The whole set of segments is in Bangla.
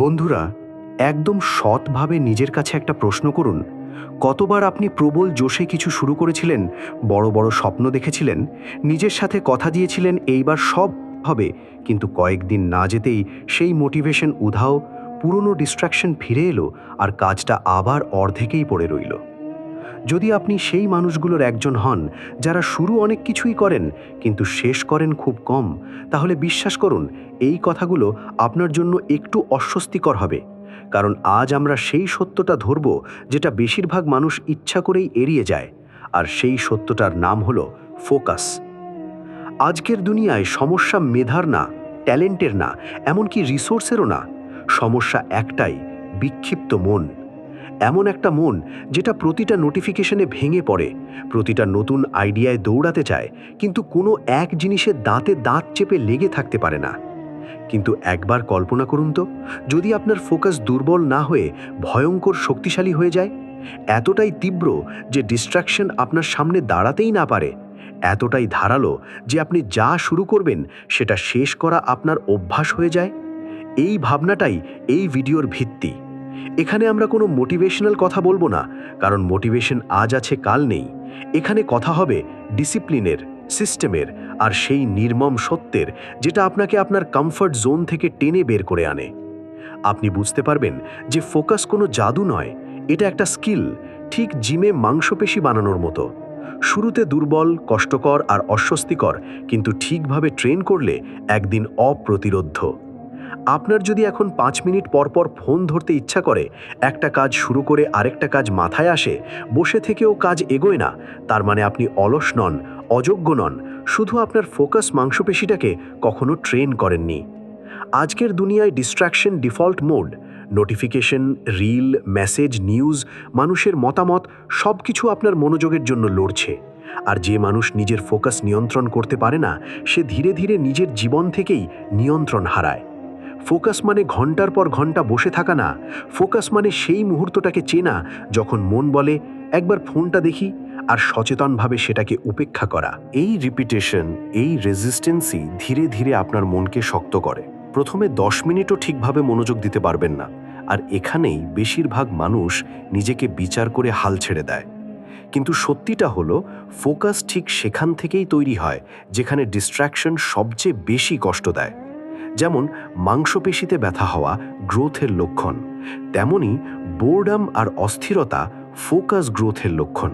বন্ধুরা, একদম সৎভাবে নিজের কাছে একটা প্রশ্ন করুন। কতবার আপনি প্রবল জোশে কিছু শুরু করেছিলেন, বড় বড় স্বপ্ন দেখেছিলেন, নিজের সাথে কথা দিয়েছিলেন এইবার সব হবে, কিন্তু কয়েকদিন না যেতেই সেই মোটিভেশন উধাও, পুরনো ডিস্ট্র্যাকশন ফিরে এলো আর কাজটা আবার অর্ধেকেই পড়ে রইল। যদি আপনি সেই মানুষগুলোর একজন হন, যারা শুরু অনেক কিছুই করেন, কিন্তু শেষ করেন খুব কম, তাহলে বিশ্বাস করুন, এই কথাগুলো আপনার জন্য একটু অস্বস্তিকর হবে। কারণ আজ আমরা সেই সত্যটা ধরব, যেটা বেশিরভাগ মানুষ ইচ্ছা করেই এড়িয়ে যায়। আর সেই সত্যটার নাম হলো ফোকাস। আজকের দুনিয়ায় সমস্যা মেধার না, ট্যালেন্টের না, এমনকি রিসোর্সেরও না। সমস্যা একটাই, বিক্ষিপ্ত মন। এমন একটা মন যেটা প্রতিটা নোটিফিকেশনে ভেঙে পড়ে। প্রতিটা নতুন আইডিয়ায় দৌড়াতে চায়, কিন্তু কোনো এক জিনিসের দাঁতে দাঁত চেপে লেগে থাকতে পারে না। কিন্তু একবার কল্পনা করুন তো, যদি আপনার ফোকাস দুর্বল না হয়ে ভয়ঙ্কর শক্তিশালী হয়ে যায়, এতটাই তীব্র যে ডিস্ট্রাকশন আপনার সামনে দাঁড়াতেই না পারে, এতটাই ধারালো যে আপনি যা শুরু করবেন সেটা শেষ করা আপনার অভ্যাস হয়ে যায়, এই ভাবনাটাই এই ভিডিওর ভিত্তি। এখানে আমরা কোনো মোটিভেশনাল কথা বলব না, কারণ মোটিভেশন আজ আছে, কাল নেই। এখানে কথা হবে ডিসিপ্লিনের সিস্টেমের আর সেই নির্মম সত্যের, যেটা আপনাকে আপনার কমফর্ট জোন থেকে টেনে বের করে আনে। আপনি বুঝতে পারবেন যে ফোকাস কোনো জাদু নয়, এটা একটা স্কিল ঠিক জিমে মাংসপেশি বানানোর মতো। শুরুতে দুর্বল, কষ্টকর আর অস্বস্তিকর, কিন্তু ঠিকভাবে ট্রেন করলে একদিন অপ্রতিরোধ্য। আপনার যদি এখন পাঁচ মিনিট পর পর ফোন ধরতে ইচ্ছা করে, একটা কাজ শুরু করে আরেকটা কাজ মাথায় আসে, বসে থেকেও কাজ এগোয় না, তার মানে আপনি অলস নন, অযোগ্য নন, শুধু আপনার ফোকাস মাংসপেশিটাকে কখনো ট্রেন করেননি। আজকের দুনিয়ায় distraction default mode, notification, reel, message, news, মানুষের মতামত সব কিছু আপনার মনোযোগের জন্য লড়ছে। আর যে মানুষ নিজের ফোকাস নিয়ন্ত্রণ করতে পারে না, সে ধীরে ধীরে নিজের জীবন থেকেই নিয়ন্ত্রণ হারায়। ফোকাস মানে ঘণ্টার পর ঘণ্টা বসে থাকা না। ফোকাস মানে সেই মুহূর্তটাকে চেনা, যখন মন বলে, একবার ফোনটা দেখি আর সচেতনভাবে সেটাকে উপেক্ষা করা। এই রিপিটেশন এই রেজিস্টেন্সই ধীরে ধীরে আপনার মনকে শক্ত করে। প্রথমে দশ মিনিটও ঠিকভাবে মনোযোগ দিতে পারবেন না। আর এখানেই বেশিরভাগ মানুষ নিজেকে বিচার করে হাল ছেড়ে দেয়। কিন্তু সত্যিটা হলো, ফোকাস ঠিক সেখান থেকেই তৈরি হয়, যেখানে ডিস্ট্র্যাকশন সবচেয়ে বেশি কষ্ট দেয়। যেমন মাংসপেশিতে ব্যথা হওয়া গ্রোথের লক্ষণ, তেমনি বোর্ডাম আর অস্থিরতা ফোকাস গ্রোথের লক্ষণ।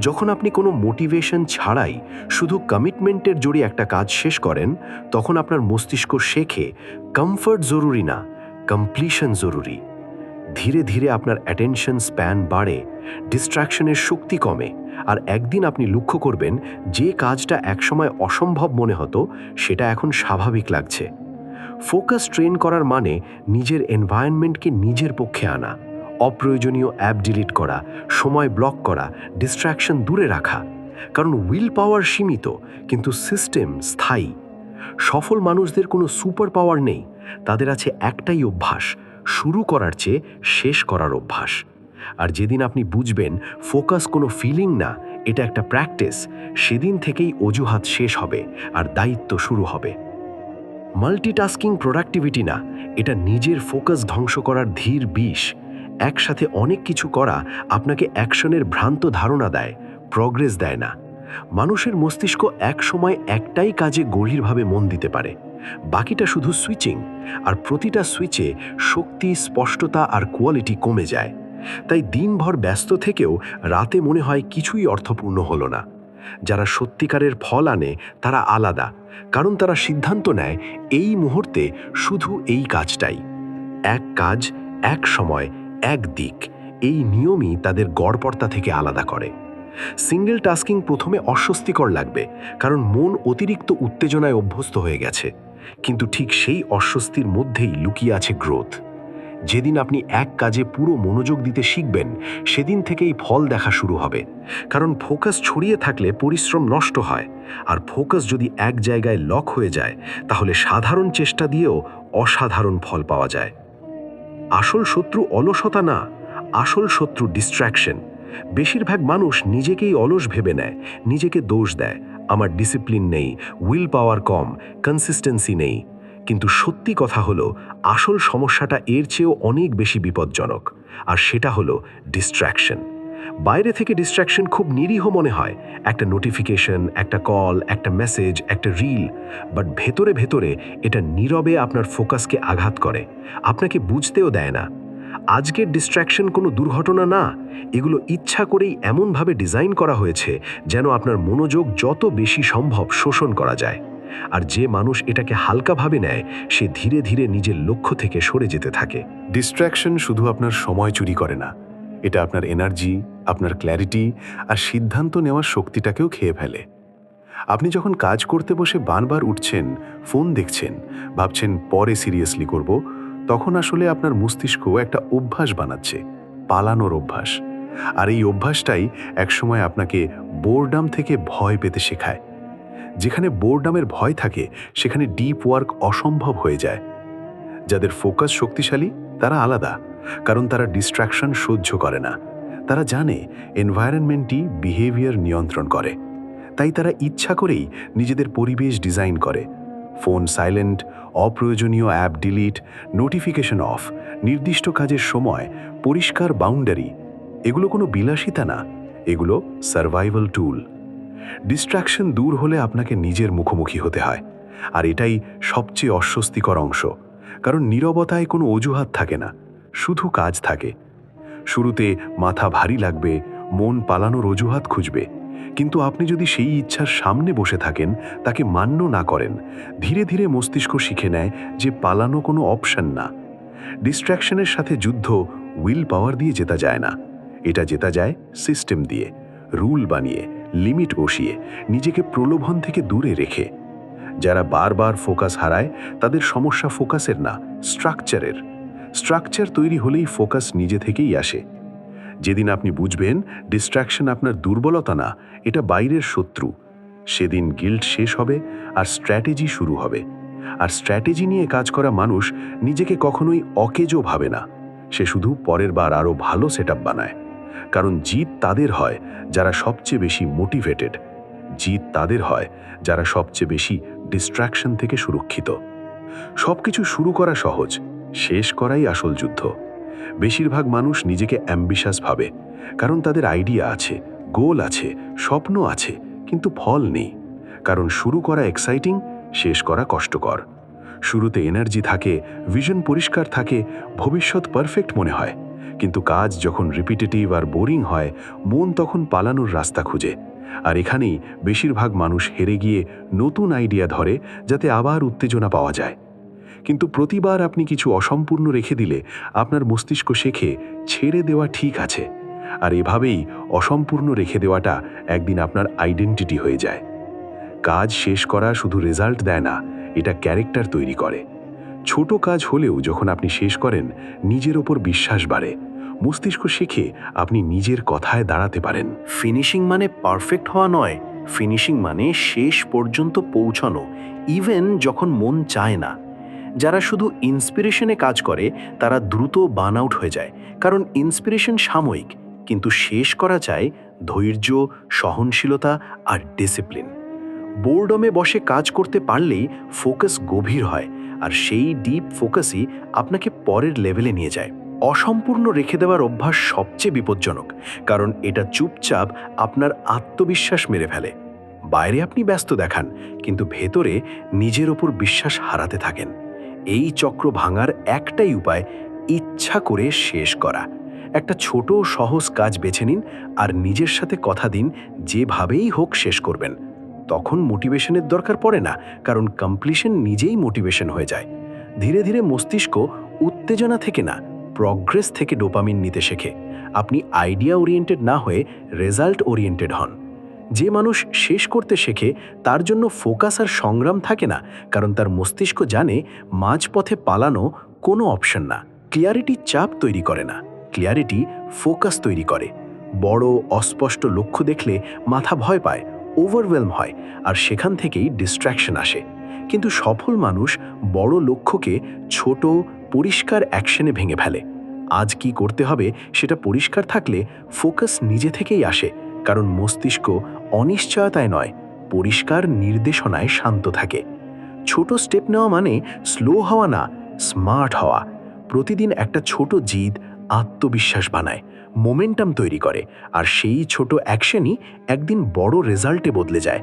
যখন আপনি কোনো মোটিভেশন ছাড়াই শুধু কমিটমেন্টের জোরে একটা কাজ শেষ করেন, তখন আপনার মস্তিষ্ক শেখে কমফর্ট জরুরি না, কমপ্লিশন জরুরি। ধীরে ধীরে আপনার অ্যাটেনশন স্প্যান বাড়ে ডিস্ট্র্যাকশনের শক্তি কমে, আর একদিন আপনি লক্ষ্য করবেন যে কাজটা একসময় অসম্ভব মনে হতো, সেটা এখন স্বাভাবিক লাগছে। ফোকাস ট্রেন করার মানে নিজের এনভায়রনমেন্টকে নিজের পক্ষে আনা, অপ্রয়োজনীয় অ্যাপ ডিলিট করা, সময় ব্লক করা ডিস্ট্র্যাকশন দূরে রাখা। কারণ উইল পাওয়ার সীমিত, কিন্তু সিস্টেম স্থায়ী। সফল মানুষদের কোনো সুপার পাওয়ার নেই, তাদের আছে একটাই অভ্যাস, শুরু করার চেয়ে শেষ করার অভ্যাস। আর যেদিন আপনি বুঝবেন ফোকাস কোনো ফিলিং না, এটা একটা প্র্যাকটিস, সেদিন থেকেই অজুহাত শেষ হবে আর দায়িত্ব শুরু হবে। মাল্টিটাস্কিং প্রোডাক্টিভিটি না, এটা নিজের ফোকাস ধ্বংস করার ধীর বিষ। একসাথে অনেক কিছু করা আপনাকে অ্যাকশনের ভ্রান্ত ধারণা দেয়, প্রগ্রেস দেয় না। মানুষের মস্তিষ্ক এক সময় একটাই কাজে গভীরভাবে মন দিতে পারে। বাকিটা শুধু সুইচিং আর প্রতিটা সুইচে শক্তি, স্পষ্টতা আর কোয়ালিটি কমে যায়। তাই দিনভর ব্যস্ত থেকেও রাতে মনে হয় কিছুই অর্থপূর্ণ হলো না। যারা সত্যিকারের ফল আনে, তারা আলাদা, কারণ তারা সিদ্ধান্ত নেয়, এই মুহূর্তে শুধু এই কাজটাই। এক কাজ, এক সময়, এক দিক, এই নিয়মই তাদের গড়পর্তা থেকে আলাদা করে। সিঙ্গেল টাস্কিং প্রথমে অস্বস্তিকর লাগবে, কারণ মন অতিরিক্ত উত্তেজনায় অভ্যস্ত হয়ে গেছে, কিন্তু ঠিক সেই অস্বস্তির মধ্যেই লুকিয়ে আছে গ্রোথ। যেদিন আপনি এক কাজে পুরো মনোযোগ দিতে শিখবেন, সেদিন থেকেই ফল দেখা শুরু হবে। কারণ ফোকাস ছড়িয়ে থাকলে পরিশ্রম নষ্ট হয়। আর ফোকাস যদি এক জায়গায় লক হয়ে যায়, তাহলে সাধারণ চেষ্টা দিয়েও অসাধারণ ফল পাওয়া যায়। আসল শত্রু অলসতা না, আসল শত্রু ডিস্ট্র্যাকশন বেশিরভাগ মানুষ নিজেকেই অলস ভেবে নেয়, নিজেকে দোষ দেয়। আমার ডিসিপ্লিন নেই উইল পাওয়ার কম কনসিস্টেন্সি নেই। কিন্তু সত্যি কথা হলো, আসল সমস্যাটা এর চেয়েও অনেক বেশি বিপজ্জনক, আর সেটা হলো ডিস্ট্র্যাকশন বাইরে থেকে ডিস্ট্র্যাকশন খুব নিরীহ মনে হয়, একটা নোটিফিকেশন একটা কল একটা মেসেজ একটা রিল বাট ভেতরে ভেতরে এটা নীরবে আপনার ফোকাসকে আঘাত করে, আপনাকে বুঝতেও দেয় না। আজকের ডিস্ট্র্যাকশন কোনো দুর্ঘটনা না, এগুলো ইচ্ছা করেই এমনভাবে ডিজাইন করা হয়েছে, যেন আপনার মনোযোগ যত বেশি সম্ভব শোষণ করা যায়। আর যে মানুষ এটাকে হালকাভাবে নেয়, সে ধীরে ধীরে নিজের লক্ষ্য থেকে সরে যেতে থাকে। ডিস্ট্র্যাকশন শুধু আপনার সময় চুরি করে না। এটা আপনার এনার্জি আপনার ক্ল্যারিটি আর সিদ্ধান্ত নেওয়ার শক্তিটাকেও খেয়ে ফেলে। আপনি যখন কাজ করতে বসে বারবার উঠছেন ফোন দেখছেন, ভাবছেন পরে সিরিয়াসলি করব, তখন আসলে আপনার মস্তিষ্ক একটা অভ্যাস বানাচ্ছে, পালানোর অভ্যাস। আর এই অভ্যাসটাই একসময় আপনাকে বোরডাম থেকে ভয় পেতে শেখায়। যেখানে বোরডামের ভয় থাকে, সেখানে ডিপ ওয়ার্ক অসম্ভব হয়ে যায়। যাদের ফোকাস শক্তিশালী, তারা আলাদা, কারণ তারা ডিস্ট্রাকশন সহ্য করে না। তারা জানে এনভায়রনমেন্টই বিহেভিয়ার নিয়ন্ত্রণ করে। তাই তারা ইচ্ছা করেই নিজেদের পরিবেশ ডিজাইন করে। ফোন সাইলেন্ট অপ্রয়োজনীয় অ্যাপ ডিলিট নোটিফিকেশন অফ নির্দিষ্ট কাজের সময়, পরিষ্কার বাউন্ডারি এগুলো কোনো বিলাসিতা না। এগুলো সার্ভাইভাল টুল ডিস্ট্রাকশন দূর হলে আপনাকে নিজের মুখোমুখি হতে হয়। আর এটাই সবচেয়ে অস্বস্তিকর অংশ। কারণ নীরবতায় কোনো অজুহাত থাকে না, শুধু কাজ থাকে। শুরুতে মাথা ভারী লাগবে, মন পালানোর অজুহাত খুঁজবে। কিন্তু আপনি যদি সেই ইচ্ছার সামনে বসে থাকেন, তাকে মান্য না করেন, ধীরে ধীরে মস্তিষ্ক শিখে নেয় যে পালানো কোনো অপশন না। ডিস্ট্র্যাকশনের সাথে যুদ্ধ উইল পাওয়ার দিয়ে জেতা যায় না। এটা জেতা যায় সিস্টেম দিয়ে রুল বানিয়ে। লিমিট বসিয়ে নিজেকে প্রলোভন থেকে দূরে রেখে। যারা বারবার ফোকাস হারায়, তাদের সমস্যা ফোকাসের না, স্ট্রাকচারের। স্ট্রাকচার তৈরি হলেই ফোকাস নিজে থেকেই আসে। যেদিন আপনি বুঝবেন, ডিস্ট্রাকশন আপনার দুর্বলতা না, এটা বাইরের শত্রু। সেদিন গিল্ড শেষ হবে আর স্ট্র্যাটেজি শুরু হবে। আর স্ট্র্যাটেজি নিয়ে কাজ করা মানুষ নিজেকে কখনোই অকেজো ভাবে না। সে শুধু পরের বার আরও ভালো সেট বানায়। কারণ জিত তাদের হয় যারা সবচেয়ে বেশি মোটিভেটেড জিত তাদের হয় যারা সবচেয়ে বেশি ডিস্ট্র্যাকশন থেকে সুরক্ষিত। সব কিছু শুরু করা সহজ, শেষ করাই আসল যুদ্ধ। বেশিরভাগ মানুষ নিজেকে অ্যাম্বিশাস ভাবে, কারণ তাদের আইডিয়া আছে গোল আছে, স্বপ্ন আছে, কিন্তু ফল নেই। কারণ শুরু করা এক্সাইটিং শেষ করা কষ্টকর। শুরুতে এনার্জি থাকে ভিশন পরিষ্কার থাকে, ভবিষ্যৎ পারফেক্ট মনে হয়। কিন্তু কাজ যখন রিপিটেটিভ আর বোরিং হয়, মন তখন পালানোর রাস্তা খুঁজে। আর এখানেই বেশিরভাগ মানুষ হেরে গিয়ে নতুন আইডিয়া ধরে, যাতে আবার উত্তেজনা পাওয়া যায়। কিন্তু প্রতিবার আপনি কিছু অসম্পূর্ণ রেখে দিলে আপনার মস্তিষ্ক শেখে, ছেড়ে দেওয়া ঠিক আছে। আর এভাবেই অসম্পূর্ণ রেখে দেওয়াটা একদিন আপনার আইডেন্টিটি হয়ে যায়। কাজ শেষ করা শুধু রেজাল্ট দেয় না, এটা ক্যারেক্টার তৈরি করে। ছোট কাজ হলেও যখন আপনি শেষ করেন, নিজের ওপর বিশ্বাস বাড়ে। মস্তিষ্ক শিখে আপনি নিজের কথায় দাঁড়াতে পারেন। ফিনিশিং মানে পারফেক্ট হওয়া নয়। ফিনিশিং মানে শেষ পর্যন্ত পৌঁছানো ইভেন যখন মন চায় না। যারা শুধু ইন্সপিরেশনে কাজ করে, তারা দ্রুত বার্ন আউট হয়ে যায়। কারণ ইন্সপিরেশন সাময়িক, কিন্তু শেষ করা চায় ধৈর্য, সহনশীলতা আর ডিসিপ্লিন বোর্ডমে বসে কাজ করতে পারলেই ফোকাস গভীর হয় আর সেই ডিপ ফোকাসই আপনাকে পরের লেভেলে নিয়ে যায়। অসম্পূর্ণ রেখে দেওয়ার অভ্যাস সবচেয়ে বিপজ্জনক, কারণ এটা চুপচাপ আপনার আত্মবিশ্বাস মেরে ফেলে। বাইরে আপনি ব্যস্ত দেখান, কিন্তু ভেতরে নিজের ওপর বিশ্বাস হারাতে থাকেন। এই চক্র ভাঙার একটাই উপায়, ইচ্ছা করে শেষ করা। একটা ছোট সহজ কাজ বেছে নিন আর নিজের সাথে কথা দিন, যেভাবেই হোক শেষ করবেন। তখন মোটিভেশনের দরকার পড়ে না, কারণ কমপ্লিশন নিজেই মোটিভেশন হয়ে যায়। ধীরে ধীরে মস্তিষ্ক উত্তেজনা থেকে না প্রগ্রেস থেকে ডোপামিন নিতে শেখে। আপনি আইডিয়া ওরিয়েন্টেড না হয়ে রেজাল্ট ওরিয়েন্টেড হন। যে মানুষ শেষ করতে শেখে, তার জন্য ফোকাস আর সংগ্রাম থাকে না, কারণ তার মস্তিষ্ক জানে মাঝপথে পালানো কোনো অপশন না। ক্লিয়ারিটি চাপ তৈরি করে না ক্লিয়ারিটি ফোকাস তৈরি করে। বড়, অস্পষ্ট লক্ষ্য দেখলে মাথা ভয় পায় ওভারওয়েলম হয় আর সেখান থেকেই ডিস্ট্র্যাকশন আসে। কিন্তু সফল মানুষ বড় লক্ষ্যকে ছোট, পরিষ্কার অ্যাকশনে ভেঙে ফেলে। আজ কি করতে হবে সেটা পরিষ্কার থাকলে ফোকাস নিজে থেকেই আসে, কারণ মস্তিষ্ক অনিশ্চয়তায় নয়, পরিষ্কার নির্দেশনায় শান্ত থাকে। ছোট স্টেপ নেওয়া মানে স্লো হওয়া না স্মার্ট হওয়া। প্রতিদিন একটা ছোট জিদ আত্মবিশ্বাস বানায়। মোমেন্টাম তৈরি করে, আর সেই ছোট অ্যাকশনই একদিন বড় রেজাল্টে বদলে যায়।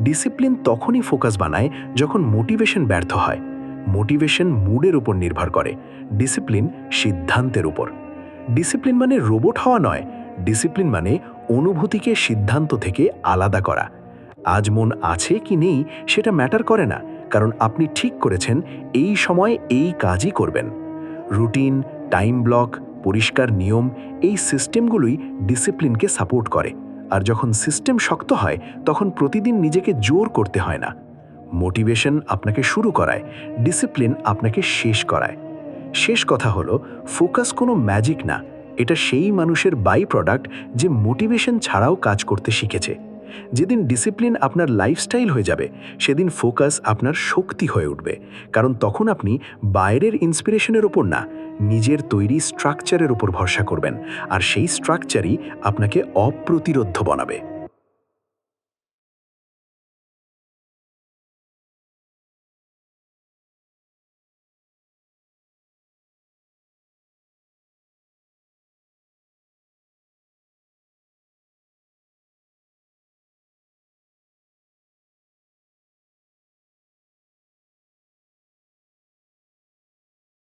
ডিসিপ্লিন তখনই ফোকাস বানায় যখন মোটিভেশন ব্যর্থ হয়। মোটিভেশন মুডের উপর নির্ভর করে, ডিসিপ্লিন সিদ্ধান্তের উপর। ডিসিপ্লিন মানে রোবট হওয়া নয়, ডিসিপ্লিন মানে অনুভূতিকে সিদ্ধান্ত থেকে আলাদা করা। আজ মন আছে কি নেই সেটা ম্যাটার করে না, কারণ আপনি ঠিক করেছেন, এই সময় এই কাজই করবেন। রুটিন, টাইম ব্লক পরিষ্কার নিয়ম এই সিস্টেমগুলোই ডিসিপ্লিনকে সাপোর্ট করে। আর যখন সিস্টেম শক্ত হয়, তখন প্রতিদিন নিজেকে জোর করতে হয় না। মোটিভেশন আপনাকে শুরু করায়, ডিসিপ্লিন আপনাকে শেষ করায়। শেষ কথা হলো, ফোকাস কোনো ম্যাজিক না। এটা সেই মানুষের বাই প্রোডাক্ট যে মোটিভেশন ছাড়াও কাজ করতে শিখেছে। যেদিন ডিসিপ্লিন আপনার লাইফস্টাইল হয়ে যাবে, সেদিন ফোকাস আপনার শক্তি হয়ে উঠবে। কারণ তখন আপনি বাইরের ইন্সপিরেশনের ওপর না, নিজের তৈরি স্ট্রাকচারের ওপর ভরসা করবেন। আর সেই স্ট্রাকচারই আপনাকে অপ্রতিরোধ্য বানাবে।